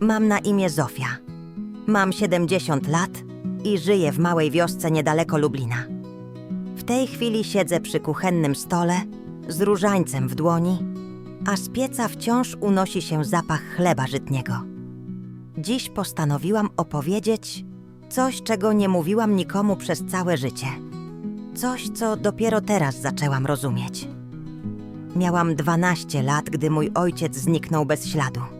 Mam na imię Zofia. Mam 70 lat i żyję w małej wiosce niedaleko Lublina. W tej chwili siedzę przy kuchennym stole z różańcem w dłoni, a z pieca wciąż unosi się zapach chleba żytniego. Dziś postanowiłam opowiedzieć coś, czego nie mówiłam nikomu przez całe życie. Coś, co dopiero teraz zaczęłam rozumieć. Miałam 12 lat, gdy mój ojciec zniknął bez śladu.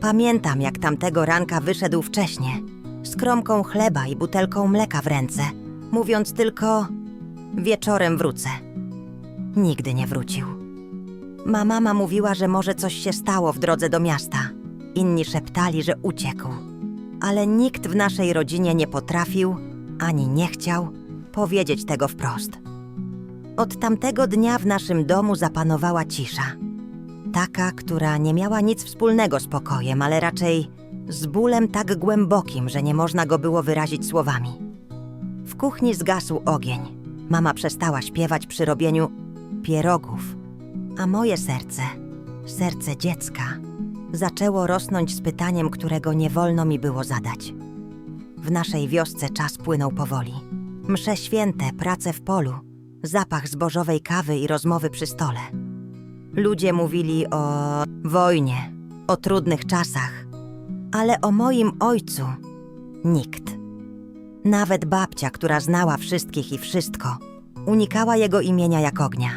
Pamiętam, jak tamtego ranka wyszedł wcześnie, z kromką chleba i butelką mleka w ręce, mówiąc tylko: Wieczorem wrócę. Nigdy nie wrócił. Ma mama mówiła, że może coś się stało w drodze do miasta. Inni szeptali, że uciekł. Ale nikt w naszej rodzinie nie potrafił, ani nie chciał, powiedzieć tego wprost. Od tamtego dnia w naszym domu zapanowała cisza. Taka, która nie miała nic wspólnego z pokojem, ale raczej z bólem tak głębokim, że nie można go było wyrazić słowami. W kuchni zgasł ogień. Mama przestała śpiewać przy robieniu pierogów, a moje serce, serce dziecka, zaczęło rosnąć z pytaniem, którego nie wolno mi było zadać. W naszej wiosce czas płynął powoli. Msze święte, prace w polu, zapach zbożowej kawy i rozmowy przy stole. Ludzie mówili o wojnie, o trudnych czasach, ale o moim ojcu nikt. Nawet babcia, która znała wszystkich i wszystko, unikała jego imienia jak ognia.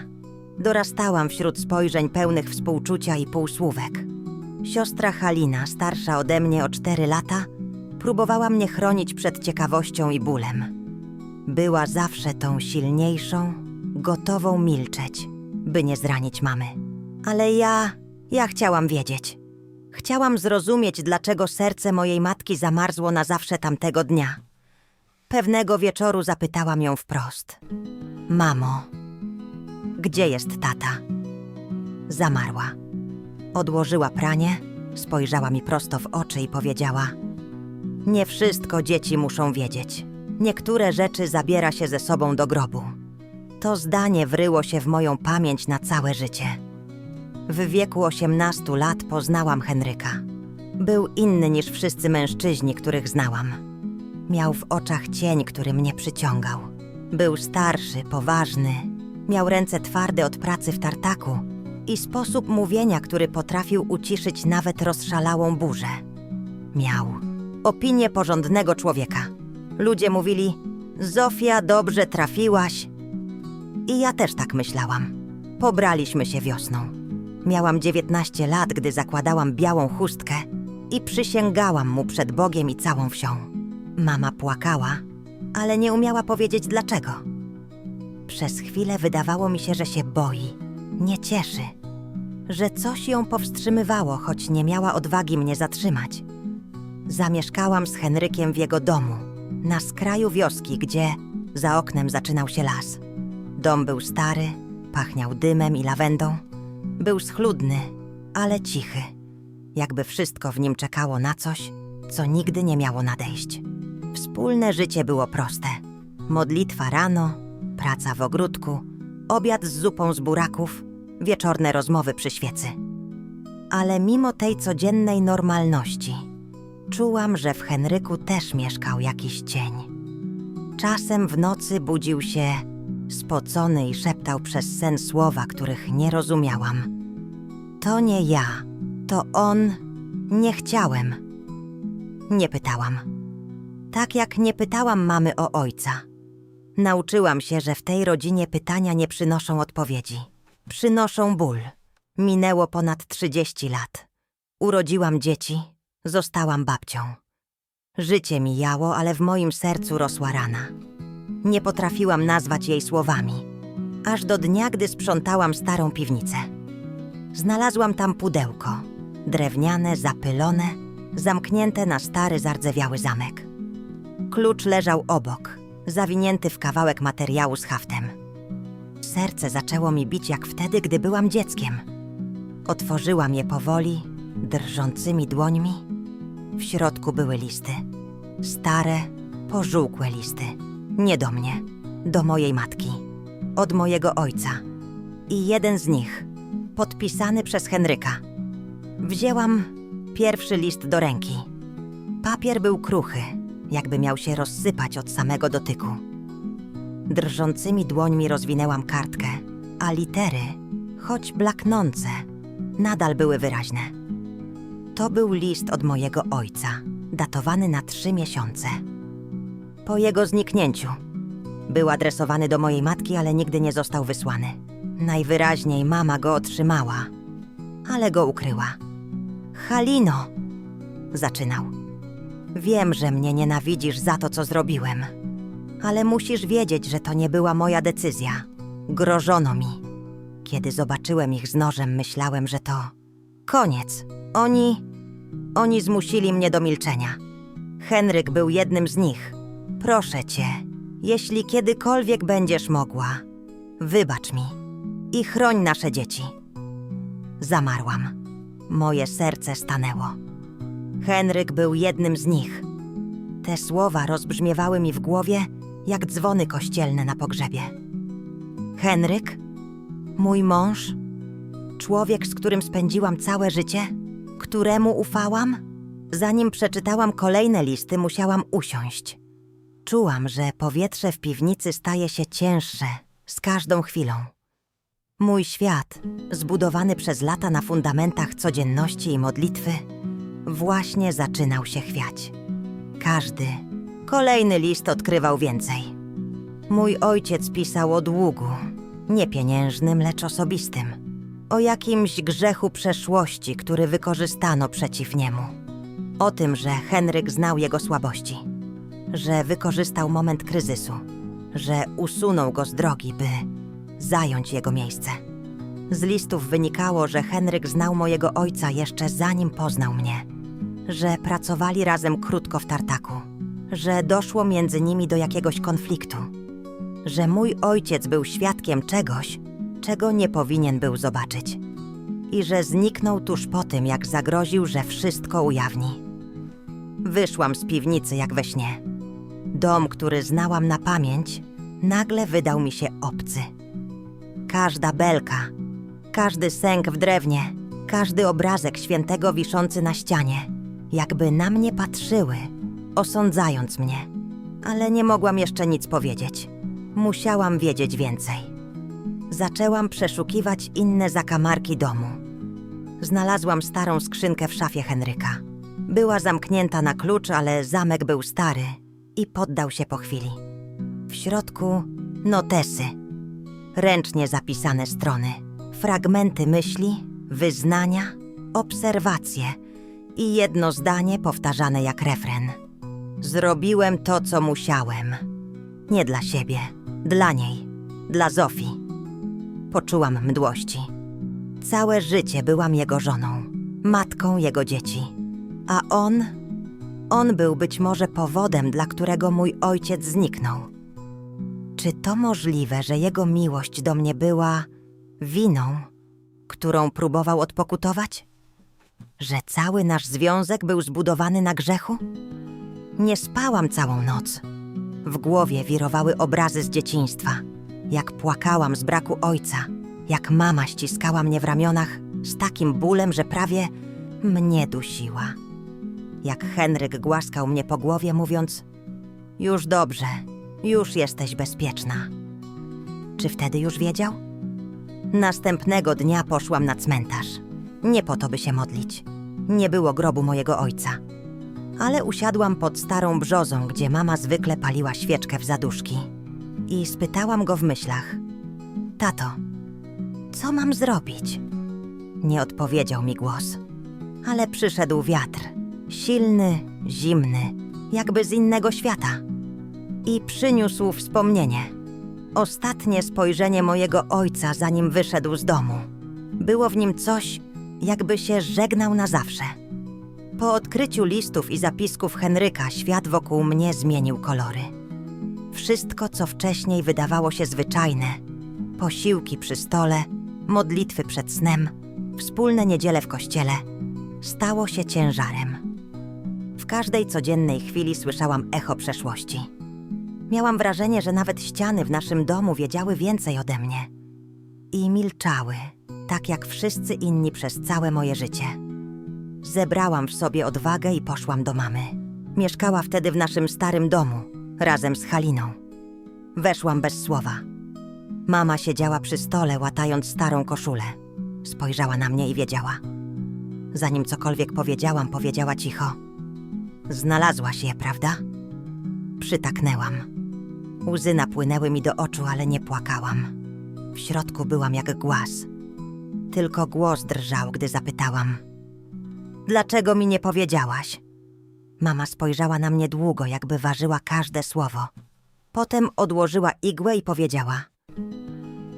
Dorastałam wśród spojrzeń pełnych współczucia i półsłówek. Siostra Halina, starsza ode mnie o cztery lata, próbowała mnie chronić przed ciekawością i bólem. Była zawsze tą silniejszą, gotową milczeć, by nie zranić mamy. Ale ja, ja chciałam wiedzieć. Chciałam zrozumieć, dlaczego serce mojej matki zamarzło na zawsze tamtego dnia. Pewnego wieczoru zapytałam ją wprost: Mamo, gdzie jest tata? Zamarła. Odłożyła pranie, spojrzała mi prosto w oczy i powiedziała: Nie wszystko dzieci muszą wiedzieć. Niektóre rzeczy zabiera się ze sobą do grobu. To zdanie wryło się w moją pamięć na całe życie. W wieku 18 lat poznałam Henryka. Był inny niż wszyscy mężczyźni, których znałam. Miał w oczach cień, który mnie przyciągał. Był starszy, poważny, miał ręce twarde od pracy w tartaku i sposób mówienia, który potrafił uciszyć nawet rozszalałą burzę. Miał opinię porządnego człowieka. Ludzie mówili: Zofia, dobrze trafiłaś. I ja też tak myślałam. Pobraliśmy się wiosną. Miałam 19 lat, gdy zakładałam białą chustkę i przysięgałam mu przed Bogiem i całą wsią. Mama płakała, ale nie umiała powiedzieć dlaczego. Przez chwilę wydawało mi się, że się boi, nie cieszy, że coś ją powstrzymywało, choć nie miała odwagi mnie zatrzymać. Zamieszkałam z Henrykiem w jego domu, na skraju wioski, gdzie za oknem zaczynał się las. Dom był stary, pachniał dymem i lawendą. Był schludny, ale cichy, jakby wszystko w nim czekało na coś, co nigdy nie miało nadejść. Wspólne życie było proste. Modlitwa rano, praca w ogródku, obiad z zupą z buraków, wieczorne rozmowy przy świecy. Ale mimo tej codziennej normalności, czułam, że w Henryku też mieszkał jakiś cień. Czasem w nocy budził się spocony i szeptał przez sen słowa, których nie rozumiałam. To nie ja, to on. Nie chciałem. Nie pytałam. Tak jak nie pytałam mamy o ojca. Nauczyłam się, że w tej rodzinie pytania nie przynoszą odpowiedzi. Przynoszą ból. Minęło ponad 30 lat. Urodziłam dzieci, zostałam babcią. Życie mijało, ale w moim sercu rosła rana. Nie potrafiłam nazwać jej słowami, aż do dnia, gdy sprzątałam starą piwnicę. Znalazłam tam pudełko, drewniane, zapylone, zamknięte na stary, zardzewiały zamek. Klucz leżał obok, zawinięty w kawałek materiału z haftem. Serce zaczęło mi bić jak wtedy, gdy byłam dzieckiem. Otworzyłam je powoli, drżącymi dłońmi. W środku były listy. Stare, pożółkłe listy. Nie do mnie, do mojej matki, od mojego ojca. I jeden z nich, podpisany przez Henryka. Wzięłam Pierwszy list do ręki. Papier był kruchy, jakby miał się rozsypać od samego dotyku. Drżącymi dłońmi rozwinęłam kartkę, a litery, choć blaknące, nadal były wyraźne. To był list od mojego ojca, datowany na trzy miesiące. Po jego zniknięciu. Był adresowany do mojej matki, ale nigdy nie został wysłany. Najwyraźniej mama go otrzymała, ale go ukryła. Halino! Zaczynał. Wiem, że mnie nienawidzisz za to, co zrobiłem, ale musisz wiedzieć, że to nie była moja decyzja. Grożono mi. Kiedy zobaczyłem ich z nożem, myślałem, że to koniec. Oni. Oni zmusili mnie do milczenia. Henryk był jednym z nich. Proszę cię, jeśli kiedykolwiek będziesz mogła, wybacz mi i chroń nasze dzieci. Zamarłam. Moje serce stanęło. Henryk był jednym z nich. Te słowa rozbrzmiewały mi w głowie jak dzwony kościelne na pogrzebie. Henryk? Mój mąż? Człowiek, z którym spędziłam całe życie? Któremu ufałam? Zanim przeczytałam kolejne listy, musiałam usiąść. Czułam, że powietrze w piwnicy staje się cięższe z każdą chwilą. Mój świat, zbudowany przez lata na fundamentach codzienności i modlitwy, właśnie zaczynał się chwiać. Każdy, kolejny list odkrywał więcej. Mój ojciec pisał o długu, nie pieniężnym, lecz osobistym. O jakimś grzechu przeszłości, który wykorzystano przeciw niemu. O tym, że Henryk znał jego słabości, że wykorzystał moment kryzysu, że usunął go z drogi, by zająć jego miejsce. Z listów wynikało, że Henryk znał mojego ojca jeszcze zanim poznał mnie, że pracowali razem krótko w tartaku, że doszło między nimi do jakiegoś konfliktu, że mój ojciec był świadkiem czegoś, czego nie powinien był zobaczyć, i że zniknął tuż po tym, jak zagroził, że wszystko ujawni. Wyszłam z piwnicy jak we śnie. Dom, który znałam na pamięć, nagle wydał mi się obcy. Każda belka, każdy sęk w drewnie, każdy obrazek świętego wiszący na ścianie, jakby na mnie patrzyły, osądzając mnie. Ale nie mogłam jeszcze nic powiedzieć. Musiałam wiedzieć więcej. Zaczęłam przeszukiwać inne zakamarki domu. Znalazłam starą skrzynkę w szafie Henryka. Była zamknięta na klucz, ale zamek był stary i poddał się po chwili. W środku notesy, ręcznie zapisane strony, fragmenty myśli, wyznania, obserwacje i jedno zdanie powtarzane jak refren. Zrobiłem to, co musiałem. Nie dla siebie, dla niej, dla Zofii. Poczułam mdłości. Całe życie byłam jego żoną, matką jego dzieci. A on, on był być może powodem, dla którego mój ojciec zniknął. Czy to możliwe, że jego miłość do mnie była winą, którą próbował odpokutować? Że cały nasz związek był zbudowany na grzechu? Nie spałam całą noc. W głowie wirowały obrazy z dzieciństwa. Jak płakałam z braku ojca, jak mama ściskała mnie w ramionach z takim bólem, że prawie mnie dusiła. Jak Henryk głaskał mnie po głowie, mówiąc: Już dobrze, już jesteś bezpieczna. Czy wtedy już wiedział? Następnego dnia poszłam na cmentarz. Nie po to, by się modlić. Nie było grobu mojego ojca. Ale usiadłam pod starą brzozą, gdzie mama zwykle paliła świeczkę w zaduszki. I spytałam go w myślach: Tato, co mam zrobić? Nie odpowiedział mi głos, ale przyszedł wiatr. Silny, zimny, jakby z innego świata. I przyniósł wspomnienie. Ostatnie spojrzenie mojego ojca, zanim wyszedł z domu. Było w nim coś, jakby się żegnał na zawsze. Po odkryciu listów i zapisków Henryka, świat wokół mnie zmienił kolory. Wszystko, co wcześniej wydawało się zwyczajne posiłki przy stole, modlitwy przed snem, wspólne niedziele w kościele stało się ciężarem. W każdej codziennej chwili słyszałam echo przeszłości. Miałam wrażenie, że nawet ściany w naszym domu wiedziały więcej ode mnie. I milczały, tak jak wszyscy inni przez całe moje życie. Zebrałam w sobie odwagę i poszłam do mamy. Mieszkała wtedy w naszym starym domu, razem z Haliną. Weszłam bez słowa. Mama siedziała przy stole, łatając starą koszulę. Spojrzała na mnie i wiedziała. Zanim cokolwiek powiedziałam, powiedziała cicho: Znalazłaś je, prawda? Przytaknęłam. Łzy napłynęły mi do oczu, ale nie płakałam. W środku byłam jak głaz. Tylko głos drżał, gdy zapytałam: Dlaczego mi nie powiedziałaś? Mama spojrzała na mnie długo, jakby ważyła każde słowo. Potem odłożyła igłę i powiedziała: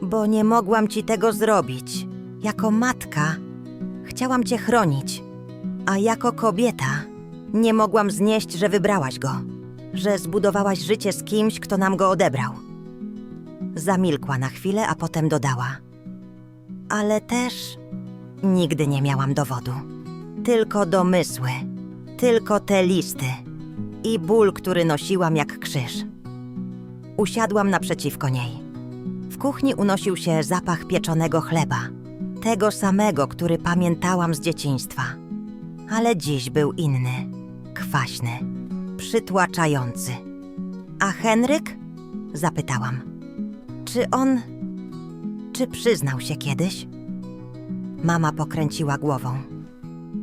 Bo nie mogłam ci tego zrobić. Jako matka chciałam cię chronić, a jako kobieta nie mogłam znieść, że wybrałaś go, że zbudowałaś życie z kimś, kto nam go odebrał. Zamilkła na chwilę, a potem dodała: Ale też nigdy nie miałam dowodu. Tylko domysły, tylko te listy i ból, który nosiłam jak krzyż. Usiadłam naprzeciwko niej. W kuchni unosił się zapach pieczonego chleba, tego samego, który pamiętałam z dzieciństwa. Ale dziś był inny, kwaśny, przytłaczający. A Henryk? Zapytałam. Czy on. Czy przyznał się kiedyś? Mama pokręciła głową.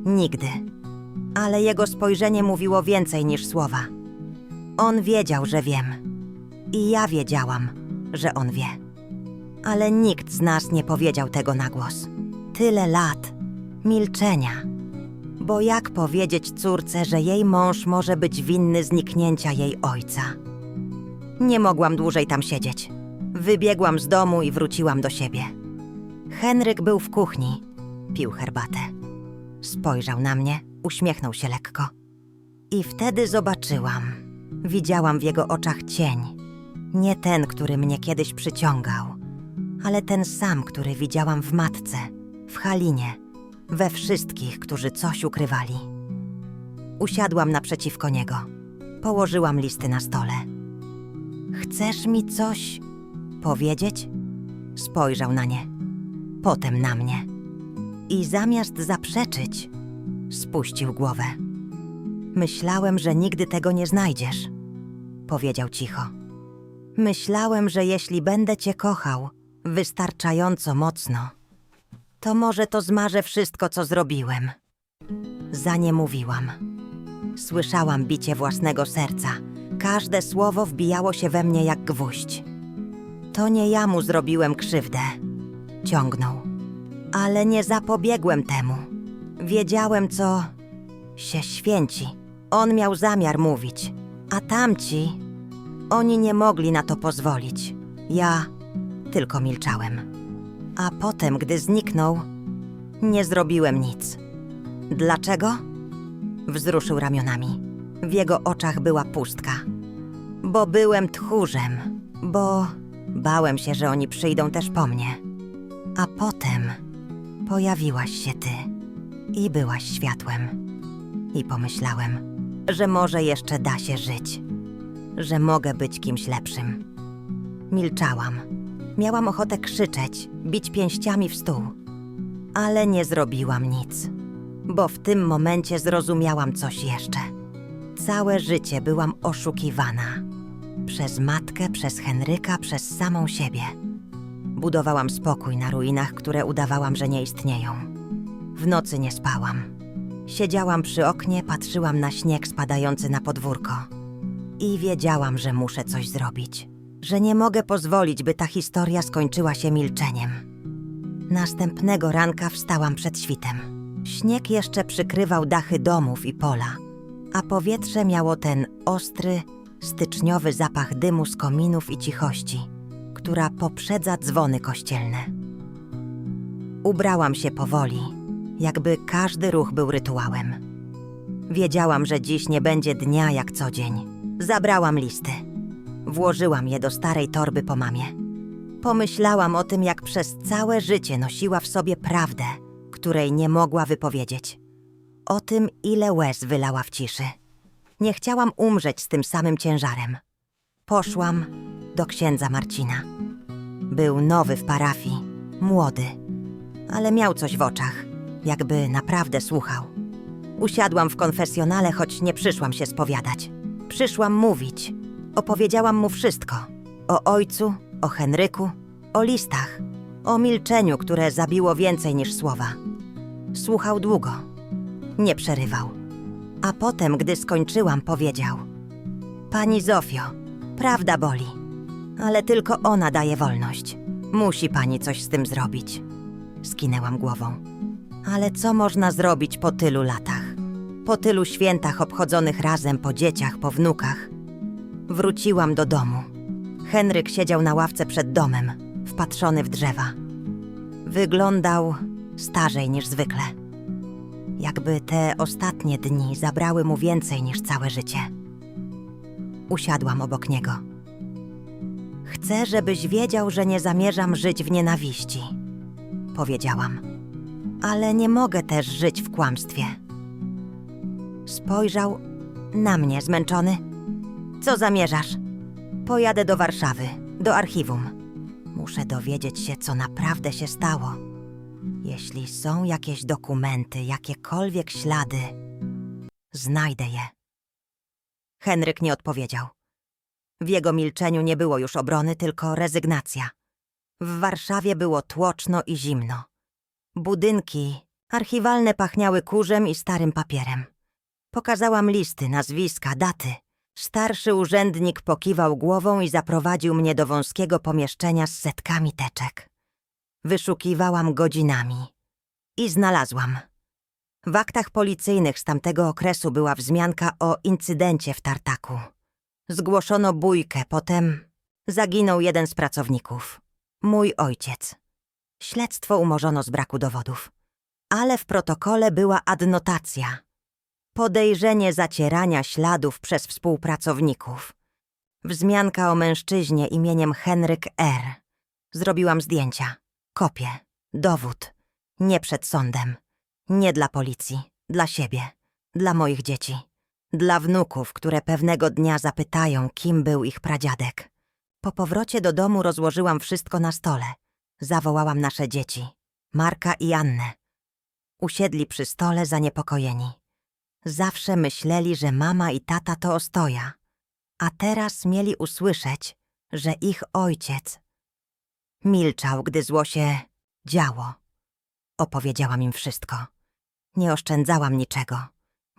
Nigdy. Ale jego spojrzenie mówiło więcej niż słowa. On wiedział, że wiem. I ja wiedziałam, że on wie. Ale nikt z nas nie powiedział tego na głos. Tyle lat milczenia. Bo jak powiedzieć córce, że jej mąż może być winny zniknięcia jej ojca? Nie mogłam dłużej tam siedzieć. Wybiegłam z domu i wróciłam do siebie. Henryk był w kuchni, pił herbatę. Spojrzał na mnie, uśmiechnął się lekko. I wtedy zobaczyłam. Widziałam w jego oczach cień. Nie ten, który mnie kiedyś przyciągał, ale ten sam, który widziałam w matce, w Halinie, we wszystkich, którzy coś ukrywali. Usiadłam naprzeciwko niego. Położyłam listy na stole. Chcesz mi coś powiedzieć? Spojrzał na nie, potem na mnie. I zamiast zaprzeczyć, spuścił głowę. Myślałem, że nigdy tego nie znajdziesz, powiedział cicho. Myślałem, że jeśli będę cię kochał wystarczająco mocno, to może to zmarzę wszystko, co zrobiłem. Zaniemówiłam. Słyszałam bicie własnego serca. Każde słowo wbijało się we mnie jak gwóźdź. To nie ja mu zrobiłem krzywdę. Ciągnął. Ale nie zapobiegłem temu. Wiedziałem, co się święci. On miał zamiar mówić, a tamci, oni nie mogli na to pozwolić. Ja tylko milczałem. A potem, gdy zniknął, nie zrobiłem nic. Dlaczego? Wzruszył ramionami. W jego oczach była pustka. Bo byłem tchórzem, bo bałem się, że oni przyjdą też po mnie. A potem pojawiłaś się ty i byłaś światłem. I pomyślałem, że może jeszcze da się żyć, że mogę być kimś lepszym. Milczałam. Miałam ochotę krzyczeć, bić pięściami w stół, ale nie zrobiłam nic, bo w tym momencie zrozumiałam coś jeszcze. Całe życie byłam oszukiwana. Przez matkę, przez Henryka, przez samą siebie. Budowałam spokój na ruinach, które udawałam, że nie istnieją. W nocy nie spałam. Siedziałam przy oknie, patrzyłam na śnieg spadający na podwórko. I wiedziałam, że muszę coś zrobić. Że nie mogę pozwolić, by ta historia skończyła się milczeniem. Następnego ranka wstałam przed świtem. Śnieg jeszcze przykrywał dachy domów i pola, a powietrze miało ten ostry, styczniowy zapach dymu z kominów i cichości, która poprzedza dzwony kościelne. Ubrałam się powoli, jakby każdy ruch był rytuałem. Wiedziałam, że dziś nie będzie dnia jak co dzień. Zabrałam listy. Włożyłam je do starej torby po mamie. Pomyślałam o tym, jak przez całe życie nosiła w sobie prawdę, której nie mogła wypowiedzieć. O tym, ile łez wylała w ciszy. Nie chciałam umrzeć z tym samym ciężarem. Poszłam do księdza Marcina. Był nowy w parafii, młody, ale miał coś w oczach, jakby naprawdę słuchał. Usiadłam w konfesjonale, choć nie przyszłam się spowiadać. Przyszłam mówić. Opowiedziałam mu wszystko. O ojcu, o Henryku, o listach, o milczeniu, które zabiło więcej niż słowa. Słuchał długo. Nie przerywał. A potem, gdy skończyłam, powiedział: Pani Zofio, prawda boli, ale tylko ona daje wolność. Musi pani coś z tym zrobić. Skinęłam głową. Ale co można zrobić po tylu latach? Po tylu świętach obchodzonych razem, po dzieciach, po wnukach. Wróciłam do domu. Henryk siedział na ławce przed domem, wpatrzony w drzewa. Wyglądał starzej niż zwykle. Jakby te ostatnie dni zabrały mu więcej niż całe życie. Usiadłam obok niego. Chcę, żebyś wiedział, że nie zamierzam żyć w nienawiści, powiedziałam. Ale nie mogę też żyć w kłamstwie. Spojrzał na mnie zmęczony. Co zamierzasz? Pojadę do Warszawy, do archiwum. Muszę dowiedzieć się, co naprawdę się stało. Jeśli są jakieś dokumenty, jakiekolwiek ślady, znajdę je. Henryk nie odpowiedział. W jego milczeniu nie było już obrony, tylko rezygnacja. W Warszawie było tłoczno i zimno. Budynki archiwalne pachniały kurzem i starym papierem. Pokazałam listy, nazwiska, daty. Starszy urzędnik pokiwał głową i zaprowadził mnie do wąskiego pomieszczenia z setkami teczek. Wyszukiwałam godzinami. I znalazłam. W aktach policyjnych z tamtego okresu była wzmianka o incydencie w tartaku. Zgłoszono bójkę, potem zaginął jeden z pracowników. Mój ojciec. Śledztwo umorzono z braku dowodów. Ale w protokole była adnotacja. Podejrzenie zacierania śladów przez współpracowników. Wzmianka o mężczyźnie imieniem Henryk R. Zrobiłam zdjęcia, kopię, dowód. Nie przed sądem. Nie dla policji, dla siebie, dla moich dzieci. Dla wnuków, które pewnego dnia zapytają, kim był ich pradziadek. Po powrocie do domu rozłożyłam wszystko na stole. Zawołałam nasze dzieci, Marka i Annę. Usiedli przy stole zaniepokojeni. Zawsze myśleli, że mama i tata to ostoja, a teraz mieli usłyszeć, że ich ojciec milczał, gdy zło się działo. Opowiedziałam im wszystko. Nie oszczędzałam niczego.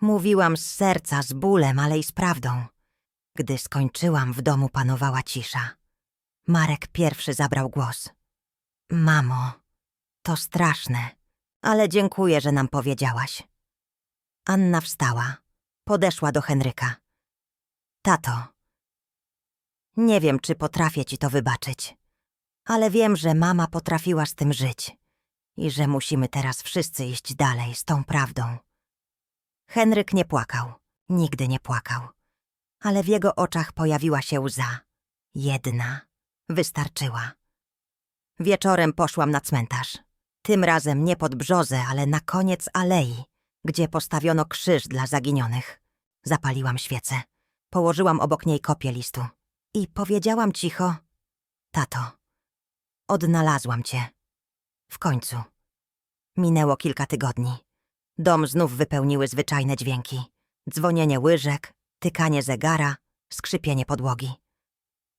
Mówiłam z serca, z bólem, ale i z prawdą. Gdy skończyłam, w domu panowała cisza. Marek pierwszy zabrał głos. Mamo, to straszne, ale dziękuję, że nam powiedziałaś. Anna wstała. Podeszła do Henryka. Tato, nie wiem, czy potrafię ci to wybaczyć, ale wiem, że mama potrafiła z tym żyć i że musimy teraz wszyscy iść dalej z tą prawdą. Henryk nie płakał, nigdy nie płakał, ale w jego oczach pojawiła się łza. Jedna wystarczyła. Wieczorem poszłam na cmentarz. Tym razem nie pod brzozę, ale na koniec alei, gdzie postawiono krzyż dla zaginionych. Zapaliłam świecę. Położyłam obok niej kopię listu. I powiedziałam cicho: Tato, odnalazłam cię. W końcu. Minęło kilka tygodni. Dom znów wypełniły zwyczajne dźwięki. Dzwonienie łyżek, tykanie zegara, skrzypienie podłogi.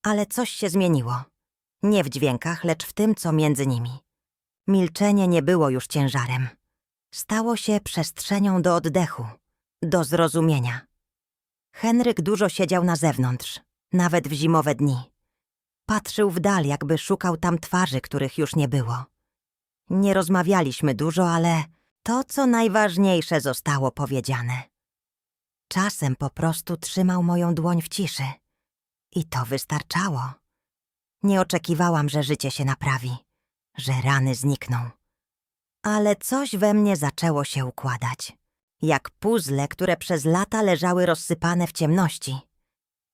Ale coś się zmieniło. Nie w dźwiękach, lecz w tym, co między nimi. Milczenie nie było już ciężarem. Stało się przestrzenią do oddechu, do zrozumienia. Henryk dużo siedział na zewnątrz, nawet w zimowe dni. Patrzył w dal, jakby szukał tam twarzy, których już nie było. Nie rozmawialiśmy dużo, ale to, co najważniejsze, zostało powiedziane. Czasem po prostu trzymał moją dłoń w ciszy. I to wystarczało. Nie oczekiwałam, że życie się naprawi, że rany znikną. Ale coś we mnie zaczęło się układać. Jak puzzle, które przez lata leżały rozsypane w ciemności.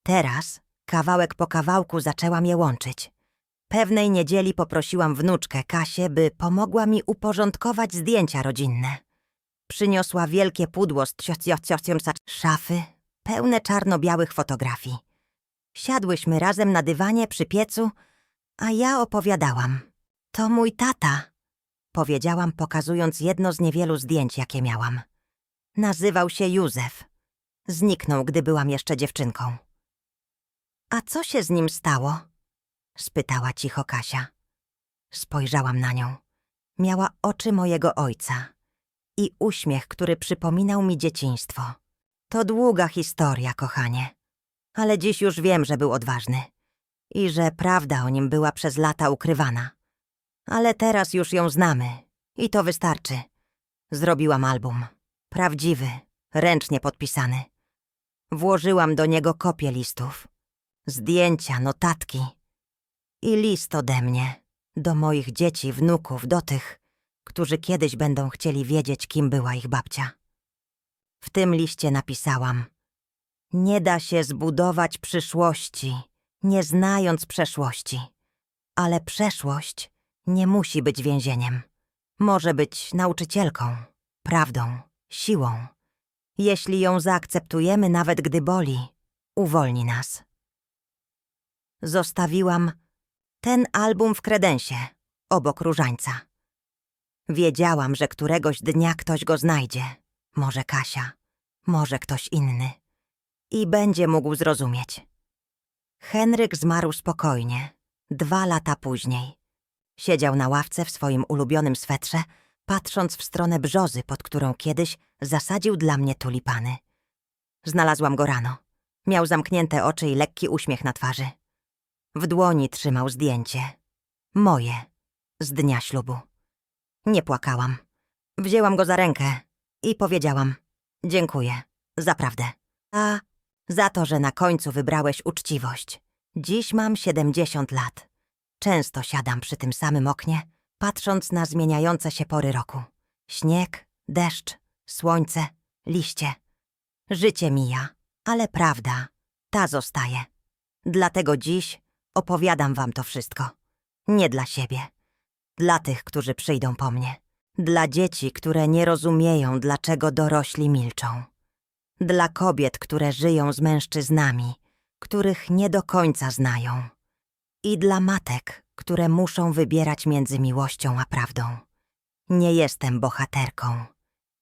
Teraz, kawałek po kawałku, zaczęłam je łączyć. Pewnej niedzieli poprosiłam wnuczkę Kasię, by pomogła mi uporządkować zdjęcia rodzinne. Przyniosła wielkie pudło z szafy, pełne czarno-białych fotografii. Siadłyśmy razem na dywanie przy piecu, a ja opowiadałam. To mój tata, powiedziałam, pokazując jedno z niewielu zdjęć, jakie miałam. Nazywał się Józef. Zniknął, gdy byłam jeszcze dziewczynką. A co się z nim stało? spytała cicho Kasia. Spojrzałam na nią. Miała oczy mojego ojca i uśmiech, który przypominał mi dzieciństwo. To długa historia, kochanie. Ale dziś już wiem, że był odważny i że prawda o nim była przez lata ukrywana. Ale teraz już ją znamy i to wystarczy. Zrobiłam album. Prawdziwy, ręcznie podpisany. Włożyłam do niego kopię listów, zdjęcia, notatki i list ode mnie do moich dzieci, wnuków, do tych, którzy kiedyś będą chcieli wiedzieć, kim była ich babcia. W tym liście napisałam: Nie da się zbudować przyszłości, nie znając przeszłości, ale przeszłość nie musi być więzieniem. Może być nauczycielką, prawdą, siłą. Jeśli ją zaakceptujemy, nawet gdy boli, uwolni nas. Zostawiłam ten album w kredensie, obok różańca. Wiedziałam, że któregoś dnia ktoś go znajdzie. Może Kasia, może ktoś inny. I będzie mógł zrozumieć. Henryk zmarł spokojnie, dwa lata później. Siedział na ławce w swoim ulubionym swetrze, patrząc w stronę brzozy, pod którą kiedyś zasadził dla mnie tulipany. Znalazłam go rano. Miał zamknięte oczy i lekki uśmiech na twarzy. W dłoni trzymał zdjęcie. Moje. Z dnia ślubu. Nie płakałam. Wzięłam go za rękę i powiedziałam: Dziękuję, zaprawdę. A za to, że na końcu wybrałeś uczciwość. Dziś mam 70 lat. Często siadam przy tym samym oknie, patrząc na zmieniające się pory roku. Śnieg, deszcz, słońce, liście. Życie mija, ale prawda, ta zostaje. Dlatego dziś opowiadam wam to wszystko. Nie dla siebie. Dla tych, którzy przyjdą po mnie. Dla dzieci, które nie rozumieją, dlaczego dorośli milczą. Dla kobiet, które żyją z mężczyznami, których nie do końca znają. I dla matek, które muszą wybierać między miłością a prawdą. Nie jestem bohaterką.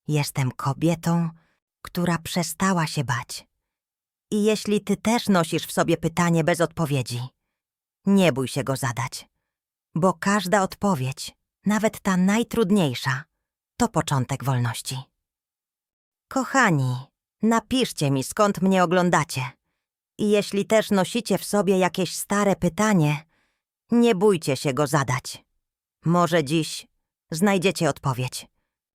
Jestem kobietą, która przestała się bać. I jeśli ty też nosisz w sobie pytanie bez odpowiedzi, nie bój się go zadać, bo każda odpowiedź, nawet ta najtrudniejsza, to początek wolności. Kochani, napiszcie mi, skąd mnie oglądacie. I jeśli też nosicie w sobie jakieś stare pytanie, nie bójcie się go zadać. Może dziś znajdziecie odpowiedź.